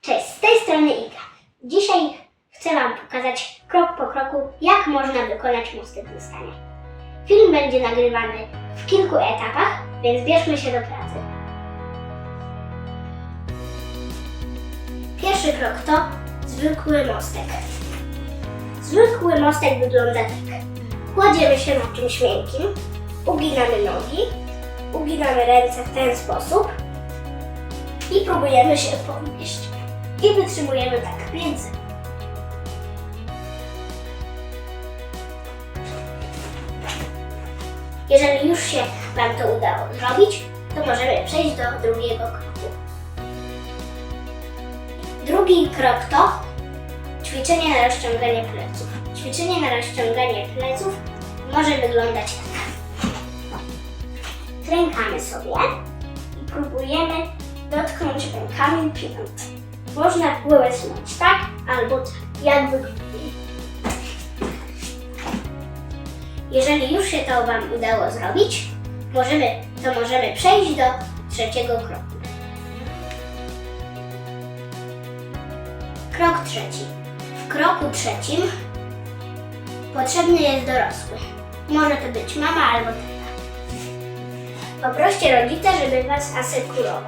Cześć, z tej strony Iga. Dzisiaj chcę Wam pokazać krok po kroku, jak można wykonać mosty do. Film będzie nagrywany w kilku etapach, więc bierzmy się do pracy. Pierwszy krok to zwykły mostek. Zwykły mostek wygląda tak. Kładziemy się na czymś miękkim, uginamy nogi, uginamy ręce w ten sposób i próbujemy się podnieść. I wytrzymujemy tak 5 sekund. Jeżeli już się Wam to udało zrobić, to możemy przejść do drugiego kroku. Drugi krok to ćwiczenie na rozciąganie pleców. Ćwiczenie na rozciąganie pleców może wyglądać tak. Klękamy sobie i próbujemy dotknąć rękami pięt. Można trzymać tak albo tak, jak wygodniej. Jeżeli już się to Wam udało zrobić, możemy, to możemy przejść do trzeciego kroku. Krok trzeci. W kroku trzecim potrzebny jest dorosły. Może to być mama albo tata. Poproście rodzica, żeby Was asekurował.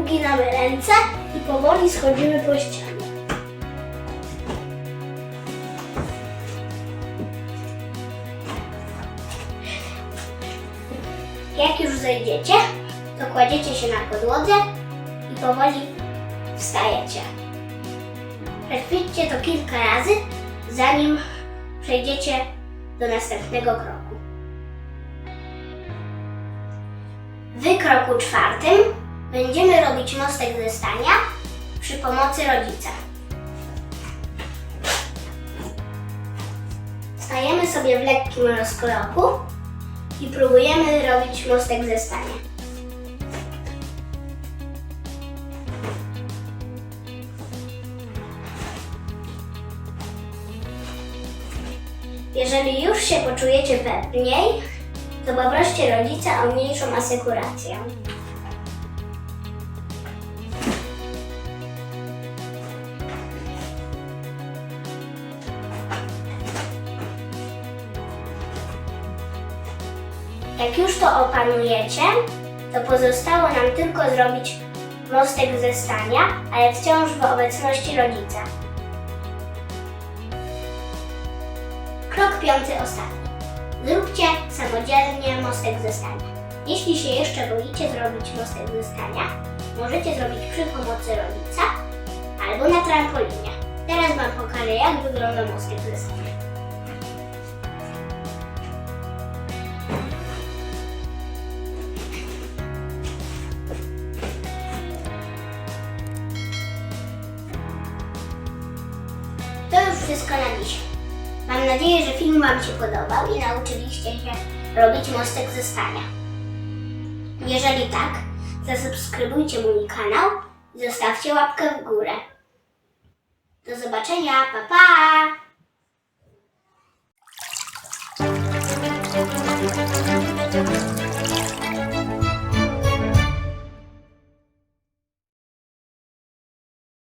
Uginamy ręce i powoli schodzimy po ścianie. Jak już zejdziecie, to kładziecie się na podłodze i powoli wstajecie. Przećwiczcie to kilka razy, zanim przejdziecie do następnego kroku. W kroku czwartym będziemy robić mostek ze stania przy pomocy rodzica. Stajemy sobie w lekkim rozkroku i próbujemy robić mostek ze stania. Jeżeli już się poczujecie pewniej, to poproście rodzica o mniejszą asekurację. Jak już to opanujecie, to pozostało nam tylko zrobić mostek ze stania, ale wciąż w obecności rodzica. Krok piąty ostatni. Zróbcie samodzielnie mostek ze stania. Jeśli się jeszcze boicie zrobić mostek ze stania, możecie zrobić przy pomocy rodzica albo na trampolinie. Teraz Wam pokażę, jak wygląda mostek ze stania. Wszystko na dziś. Mam nadzieję, że film Wam się podobał i nauczyliście się robić mostek ze stania. Jeżeli tak, zasubskrybujcie mój kanał i zostawcie łapkę w górę. Do zobaczenia, pa pa!